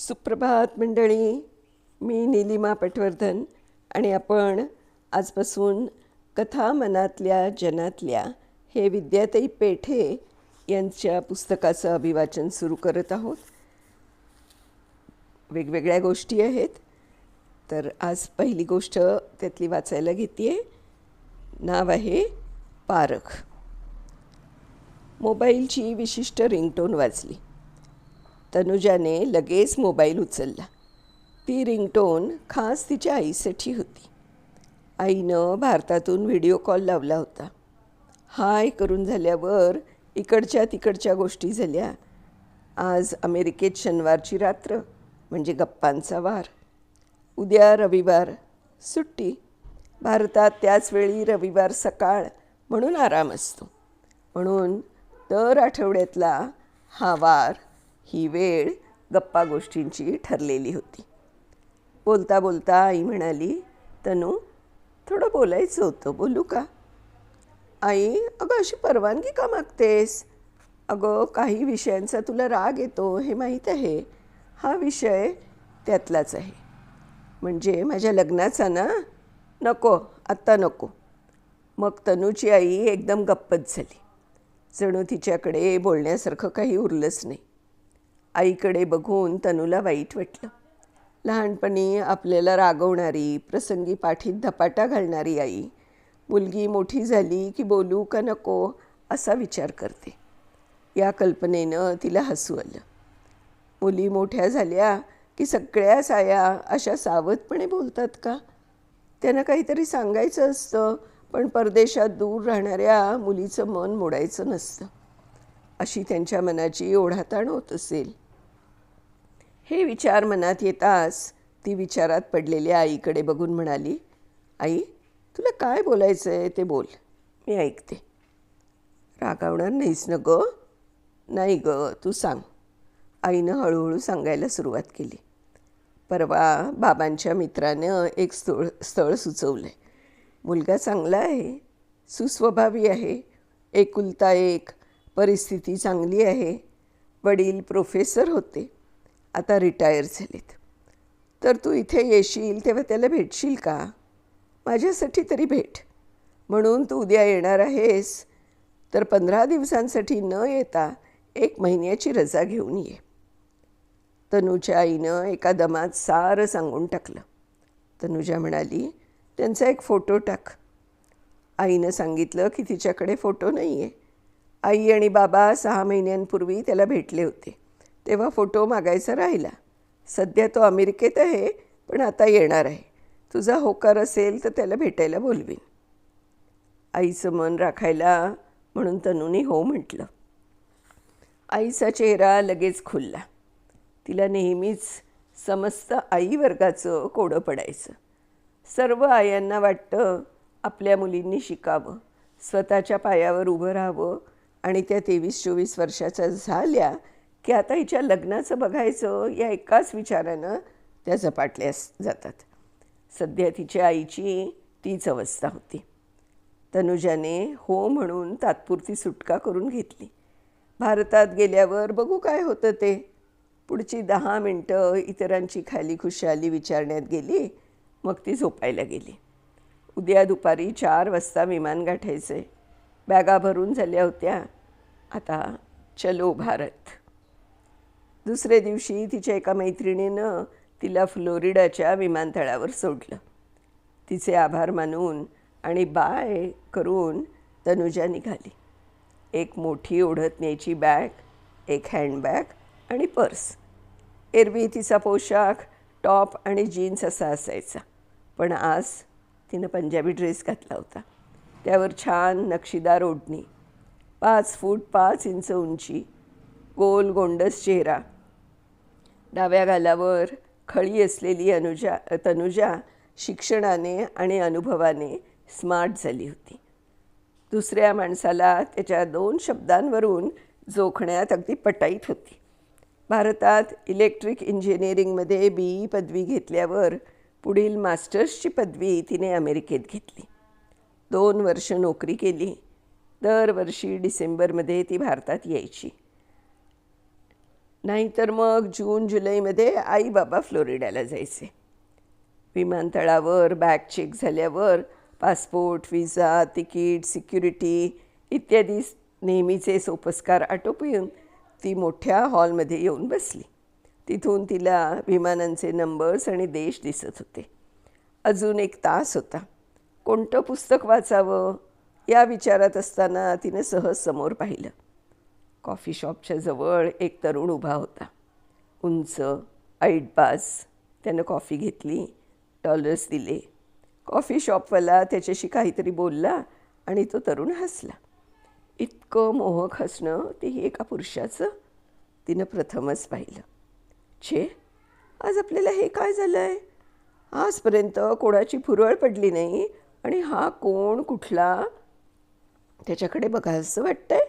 सुप्रभात मंडळी. मी निलिमा पटवर्धन आणि आपण आजपासून कथा मनातल्या जनातल्या हे विद्याताई पेठे यांच्या पुस्तकाचं अभिवाचन सुरू करत आहोत. वेगवेगळ्या गोष्टी आहेत. तर आज पहिली गोष्ट त्यातली वाचायला घेते आहे नाव आहे पारख. मोबाईलची विशिष्ट रिंगटोन वाजली. तनुजाने लगेच मोबाईल उचलला. ती रिंगटोन खास तिच्या आईसाठी होती. आईनं भारतातून व्हिडिओ कॉल लावला होता. हाय करून झाल्यावर इकडच्या तिकडच्या गोष्टी झाल्या. आज अमेरिकेत शनिवारची रात्र म्हणजे गप्पांचा वार. उद्या रविवार सुट्टी. भारतात त्याचवेळी रविवार सकाळ म्हणून आराम असतो. म्हणून दर आठवड्यातला हा वार ही वेळ गप्पा गोष्टींची ठरलेली होती. बोलता बोलता आई म्हणाली तनू थोडं बोलायचं होतं बोलू का? आई अगं अशी परवानगी का मागतेस? अगं काही विषयांचा तुला राग येतो हे माहीत आहे. हा विषय त्यातलाच आहे. म्हणजे माझ्या लग्नाचा ना? नको आत्ता नको. मग तनूची आई एकदम गप्पच झाली. जणू तिच्याकडे बोलण्यासारखं काही उरलंच नाही. आईकडे बघून तनूला वाईट वाटलं. लहानपणी आपल्याला रागवणारी प्रसंगी पाठीत धपाटा घालणारी आई मुलगी मोठी झाली की बोलू का नको असा विचार करते. या कल्पनेनं तिला हसू आलं. मुली मोठ्या झाल्या की सगळ्या साया अशा सावधपणे बोलतात का? त्यांना काहीतरी सांगायचं असतं पण परदेशात दूर राहणाऱ्या मुलीचं मन मोडायचं नसतं. अशी त्यांच्या मनाची ओढाताण होत असेल. हे विचार मनात येताच ती विचारात पडलेल्या आईकडे बघून म्हणाली आई तुला काय बोलायचं आहे ते बोल मी ऐकते. रागावणार नाहीस ना ग? नाही ग तू सांग. आईनं हळूहळू सांगायला सुरुवात केली. परवा बाबांच्या मित्रानं एक स्थळ स्थळ सुचवलं आहे मुलगा चांगला आहे सुस्वभावी आहे एकुलता एक परिस्थिती चांगली आहे वडील प्रोफेसर होते. आता रिटायर झालेत. तर तू इथे येशील तेव्हा त्याला भेटशील का? माझ्यासाठी तरी भेट. म्हणून तू उद्या येणार आहेस. तर पंधरा दिवसांसाठी न येता एक महिन्याची रजा घेऊन ये. तनूच्या आईनं एका दमात सारं सांगून टाकलं. तनुजा म्हणाली त्यांचा एक फोटो टाक. आईनं सांगितलं की तिच्याकडे फोटो नाही आहे आई आणि बाबा सहा महिन्यांपूर्वी त्याला भेटले होते. तेव्हा फोटो मागायचा राहिला. सध्या तो अमेरिकेत आहे पण आता येणार आहे. तुझा होकार असेल तर त्याला भेटायला बोलवीन. आईचं मन राखायला म्हणून तनुनी हो म्हटलं. आईचा चेहरा लगेच खुलला. तिला नेहमीच समस्त आई वर्गाचं कोडं पडायचं. सर्व आयांना वाटतं आपल्या मुलींनी शिकावं स्वतःच्या पायावर उभं राहावं आणि त्या तेवीस चोवीस वर्षाच्या झाल्या की आता हिच्या लग्नाचं बघायचं या एकाच विचारानं त्या झपाटल्या जातात. सध्या तिच्या आईची तीच अवस्था होती. तनुजाने हो म्हणून तात्पुरती सुटका करून घेतली. भारतात गेल्यावर बघू काय होतं ते. पुढची दहा मिनटं इतरांची खाली खुशाली विचारण्यात गेली मग ती झोपायला गेली. उद्या दुपारी चार वाजता विमान गाठायचे बॅगा भरून झाल्या होत्या. आता चलो भारत. दुसऱ्या दिवशी तिच्या एका मैत्रिणीनं तिला फ्लोरिडाच्या विमानतळावर सोडलं. तिचे आभार मानून आणि बाय करून तनुजा निघाली. एक मोठी ओढत न्यायची बॅग एक हँडबॅग आणि पर्स. एरवी तिचा पोशाख टॉप आणि जीन्स असा असायचा पण आज तिनं पंजाबी ड्रेस घातला होता. त्यावर छान नक्षीदार ओढणी पाच फूट पाच इंच उंची गोल गोंडस चेहरा डाव्या गालावर खळी असलेली अनुजा तनुजा शिक्षणाने आणि अनुभवाने स्मार्ट झाली होती. दुसऱ्या माणसाला त्याच्या दोन शब्दांवरून जोखण्यात अगदी पटाईत होती. भारतात इलेक्ट्रिक इंजिनिअरिंगमध्ये बी ई पदवी घेतल्यावर पुढील मास्टर्सची पदवी तिने अमेरिकेत घेतली. दोन वर्ष नोकरी केली. दरवर्षी डिसेंबरमध्ये ती भारतात यायची. नाहीतर मग जून जुलैमध्ये आई बाबा फ्लोरिडाला जायचे. विमानतळावर बॅग चेक झाल्यावर पासपोर्ट व्हिसा तिकीट सिक्युरिटी इत्यादी नेहमीचे सोपस्कार आटोपून ती मोठ्या हॉलमध्ये येऊन बसली. तिथून तिला विमानांचे नंबर्स आणि देश दिसत होते. अजून एक तास होता. कोणतं पुस्तक वाचावं या विचारात असताना तिने सहज समोर पाहिलं. कॉफी शॉपच्या जवळ एक तरुण उभा होता. उंच ऐटबाज त्यानं कॉफी घेतली डॉलर्स दिले. कॉफी शॉपवाला त्याच्याशी काहीतरी बोलला आणि तो तरुण हसला. इतकं मोहक हसणं तेही एका पुरुषाचं? तिनं प्रथमच पाहिलं. छे आज आपल्याला हे काय झालं आहे आजपर्यंत कोणाची फुरळ पडली नाही आणि हा कोण कुठला? त्याच्याकडे बघायचं वाटतंय?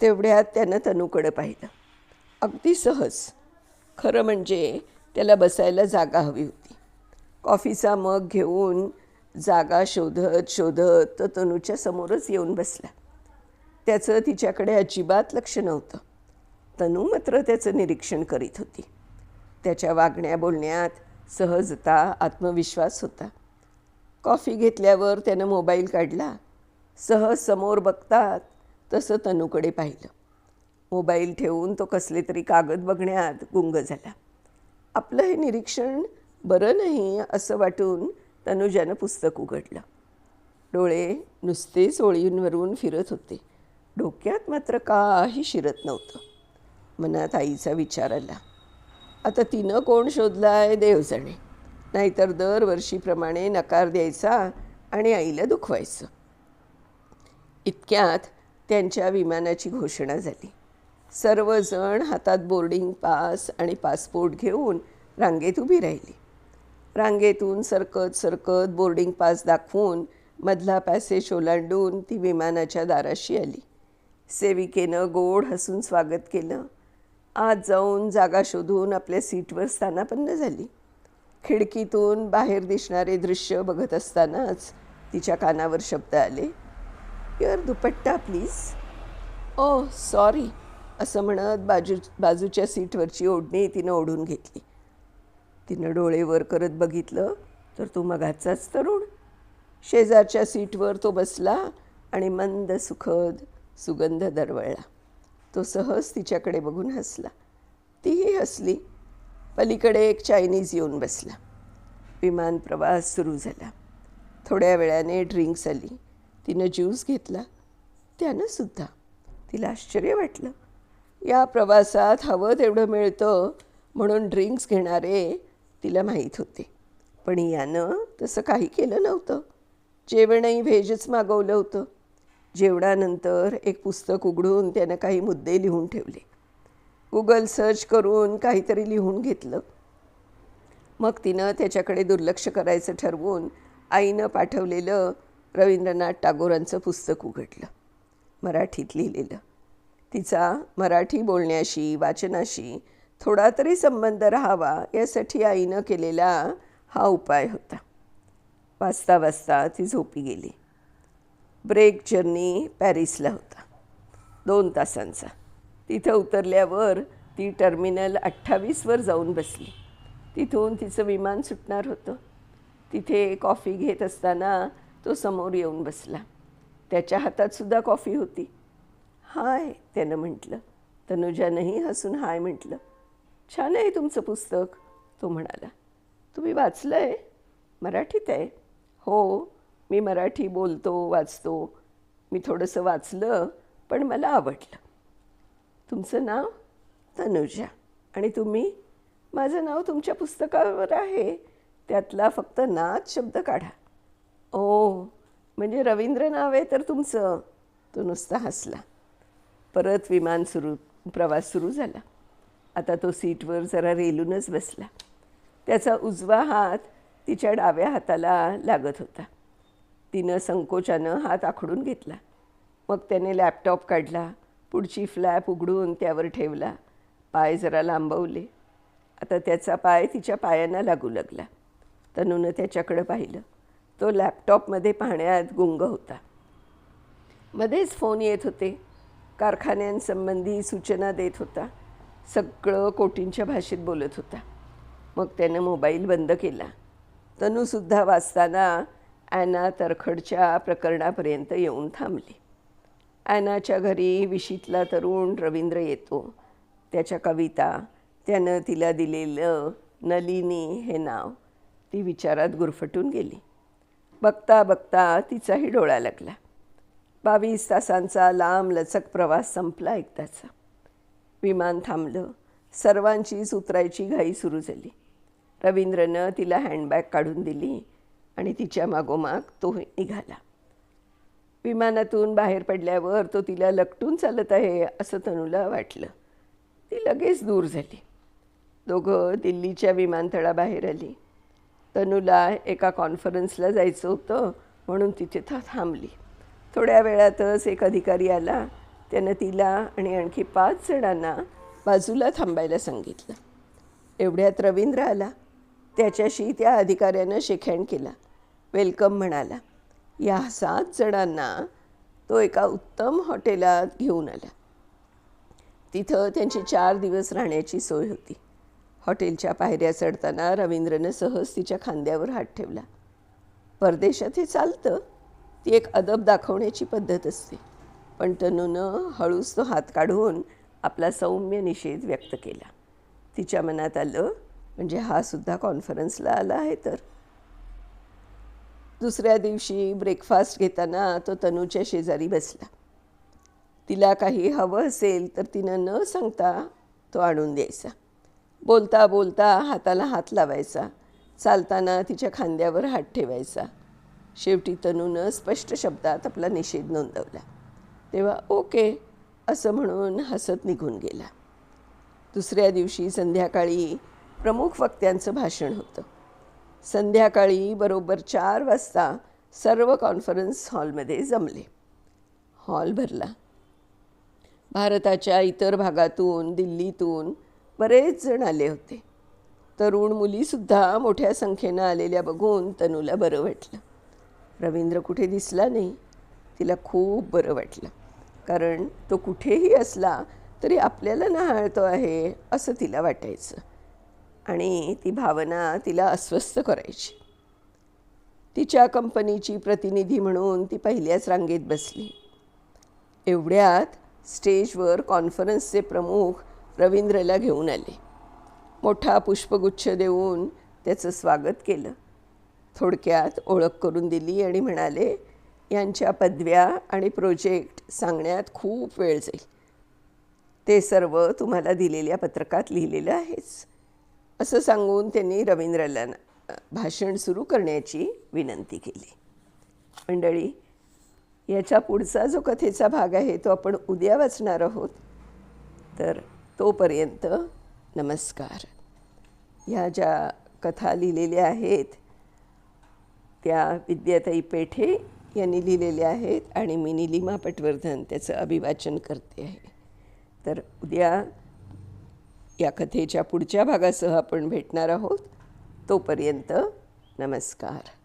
तेवढ्यात त्यानं तनूकडं पाहिलं. अगदी सहज. खरं म्हणजे त्याला बसायला जागा हवी होती. कॉफीचा मग घेऊन जागा शोधत शोधत तो तनूच्या समोरच येऊन बसला. त्याचं तिच्याकडे अजिबात लक्ष नव्हतं. तनू मात्र त्याचं निरीक्षण करीत होती. त्याच्या वागण्या बोलण्यात सहजता आत्मविश्वास होता. कॉफी घेतल्यावर त्यानं मोबाईल काढला. सहज समोर बघतात तसं तनूकडे पाहिलं. मोबाईल ठेवून तो कसले तरी कागद बघण्यात गुंग झाला. आपलं हे निरीक्षण बरं नाही असं वाटून तनुजानं पुस्तक उघडलं. डोळे नुसतेच ओळींवरून फिरत होते. डोक्यात मात्र काही शिरत नव्हतं. मनात आईचा विचार आला. आता तिनं कोण शोधलाय देव जाणे नाहीतर दरवर्षीप्रमाणे नकार द्यायचा आणि आईला दुखवायचं. इतक्यात त्यांच्या विमानाची घोषणा झाली. सर्वजण हातात बोर्डिंग पास आणि पासपोर्ट घेऊन रांगेत उभी राहिली. रांगेतून सरकत सरकत बोर्डिंग पास दाखवून मधला पॅसेज ओलांडून ती विमानाच्या दाराशी आली. सेविकेनं गोड हसून स्वागत केलं. आत जाऊन जागा शोधून आपल्या सीटवर स्थानापन्न झाली. खिडकीतून बाहेर दिसणारे दृश्य बघत असतानाच तिच्या कानावर शब्द आले your dupatta please oh sorry असं म्हणत बाजू बाजूच्या सीटवरची ओढणी तिनं ओढून घेतली. तिनं डोळे वर करत बघितलं तर तो मगाचाच तरुण. शेजारच्या सीटवर तो बसला आणि मंद सुखद सुगंध दरवळला. तो सहज तिच्याकडे बघून हसला. तीही हसली. पलीकडे एक चायनीज येऊन बसला. विमान प्रवास सुरू झाला. थोड्या वेळाने ड्रिंक्स आली. तिनं ज्यूस घेतला. त्यानं सुद्धा. तिला आश्चर्य वाटलं. या प्रवासात हवं तेवढं मिळतं म्हणून ड्रिंक्स घेणारे तिला माहीत होते. पण यानं तसं काही केलं नव्हतं. जेवणही व्हेजच मागवलं होतं. जेवणानंतर एक पुस्तक उघडून त्यानं काही मुद्दे लिहून ठेवले. गुगल सर्च करून काहीतरी लिहून घेतलं. मग तिनं त्याच्याकडे दुर्लक्ष करायचं ठरवून आईनं पाठवलेलं रवींद्रनाथ टागोरांचं पुस्तक उघडलं. मराठीत लिहिलेलं. तिचा मराठी बोलण्याशी वाचनाशी थोडा तरी संबंध राहावा यासाठी आईनं केलेला हा उपाय होता. वाचता वाचता ती झोपी गेली. ब्रेक जर्नी पॅरिसला होता. दोन तासांचा. तिथं उतरल्यावर ती टर्मिनल अठ्ठावीसवर जाऊन बसली. तिथून तिचं विमान सुटणार होतं. तिथे कॉफी घेत असताना तो समोर येऊन बसला. त्याच्या हातातसुद्धा कॉफी होती. हाय त्यानं म्हटलं. तनुजानंही हसून हाय म्हटलं. छान आहे तुमचं पुस्तक तो म्हणाला. तुम्ही वाचलं आहे मराठीत आहे. हो मी मराठी बोलतो वाचतो. मी थोडंसं वाचलं पण मला आवडलं. तुमचं नाव? तनुजा. आणि तुम्ही? माझं नाव तुमच्या पुस्तकावर आहे. त्यातला फक्त नाच शब्द काढा. म्हणजे रवींद्र नाव आहे तर तुमचं तो नुसता हसला. परत विमान सुरू प्रवास सुरू झाला. आता तो सीटवर जरा रेलूनच बसला. त्याचा उजवा हात तिच्या डाव्या हाताला लागत होता. तिनं संकोचानं हात आखडून घेतला. मग त्याने लॅपटॉप काढला पुढची फ्लॅप उघडून त्यावर ठेवला पाय जरा लांबवले. आता त्याचा पाय तिच्या पायांना लागू लागला. तनूनं त्याच्याकडं पाहिलं. तो लॅपटॉपमध्ये पाहण्यात गुंग होता. मध्येच फोन येत होते. कारखान्यांसंबंधी सूचना देत होता. सगळं कोटींच्या भाषेत बोलत होता. मग त्यानं मोबाईल बंद केला. तनूसुद्धा वाचताना ॲना तरखडच्या प्रकरणापर्यंत येऊन थांबली. ॲनाच्या घरी विशीतला तरुण रवींद्र येतो. त्याच्या कविता त्यानं तिला दिलेलं नलिनी हे नाव ती विचारात गुरफटून गेली. बघता बघता तिचाही डोळा लागला. बावीस तासांचा लांब लचक प्रवास संपला एकदाचा. विमान थांबलं. सर्वांचीच उतरायची घाई सुरू झाली. रवींद्रनं तिला हँडबॅग काढून दिली आणि तिच्या मागोमाग तो निघाला. विमानातून बाहेर पडल्यावर तो तिला लपटून चालत आहे असं तनूला वाटलं. ती लगेच दूर झाली. दोघं दिल्लीच्या विमानतळाबाहेर आली. तनूला एका कॉन्फरन्सला जायचं होतं म्हणून तिथे था थांबली. थोड्या वेळातच एक अधिकारी आला. त्यानं तिला आणि आणखी पाच जणांना बाजूला थांबायला सांगितलं. एवढ्यात रवींद्र आला. त्याच्याशी त्या अधिकाऱ्यानं शेखहँड केला. वेलकम म्हणाला. या सात जणांना तो एका उत्तम हॉटेलात घेऊन आला. तिथं त्यांची चार दिवस राहण्याची सोय होती. हॉटेलच्या पायऱ्या चढताना रवींद्रनं सहज तिच्या खांद्यावर हात ठेवला. परदेशात हे चालतं ती एक अदब दाखवण्याची पद्धत असते. पण तनूनं हळूच तो हात काढून आपला सौम्य निषेध व्यक्त केला. तिच्या मनात आलं म्हणजे हा सुद्धा कॉन्फरन्सला आला आहे तर. दुसऱ्या दिवशी ब्रेकफास्ट घेताना तो तनूच्या शेजारी बसला. तिला काही हवं असेल तर तिनं न सांगता तो आणून द्यायचा. बोलता बोलता हाताला हात लावायचा. चालताना तिच्या खांद्यावर हात ठेवायचा. शेवटी तनूनं स्पष्ट शब्दात आपला निषेध नोंदवला. तेव्हा ओके असं म्हणून हसत निघून गेला. दुसऱ्या दिवशी संध्याकाळी प्रमुख वक्त्यांचं भाषण होतं. संध्याकाळी बरोबर चार वाजता सर्व कॉन्फरन्स हॉलमध्ये जमले. हॉल भरला. भारताच्या इतर भागातून दिल्लीतून बरेच जण आले होते. तरुण मुलीसुद्धा मोठ्या संख्येनं आलेल्या बघून तनूला बरं वाटलं. रवींद्र कुठे दिसला नाही तिला खूप बरं वाटलं. कारण तो कुठेही असला तरी आपल्याला नाहाळतो आहे असं तिला वाटायचं. आणि ती भावना तिला अस्वस्थ करायची. तिच्या कंपनीची प्रतिनिधी म्हणून ती पहिल्याच रांगेत बसली. एवढ्यात स्टेजवर कॉन्फरन्सचे प्रमुख रवींद्रला घेऊन आले. मोठा पुष्पगुच्छ देऊन त्याचं स्वागत केलं. थोडक्यात ओळख करून दिली आणि म्हणाले यांच्या पदव्या आणि प्रोजेक्ट सांगण्यात खूप वेळ जाईल. ते सर्व तुम्हाला दिलेल्या पत्रकात लिहिलेलं आहेच. असं सांगून त्यांनी रवींद्रला भाषण सुरू करण्याची विनंती केली. मंडळी याच्या पुढचा जो कथेचा भाग आहे तो आपण उद्या वाचणार आहोत. तर तोपर्यंत नमस्कार. ह्या ज्या कथा लिहिलेल्या आहेत त्या विद्याताई पेठे यांनी लिहिलेल्या आहेत आणि मी निलिमा पटवर्धन त्याचं अभिवाचन करते आहे. तर उद्या या कथेच्या पुढच्या भागासह आपण भेटणार आहोत. तोपर्यंत नमस्कार.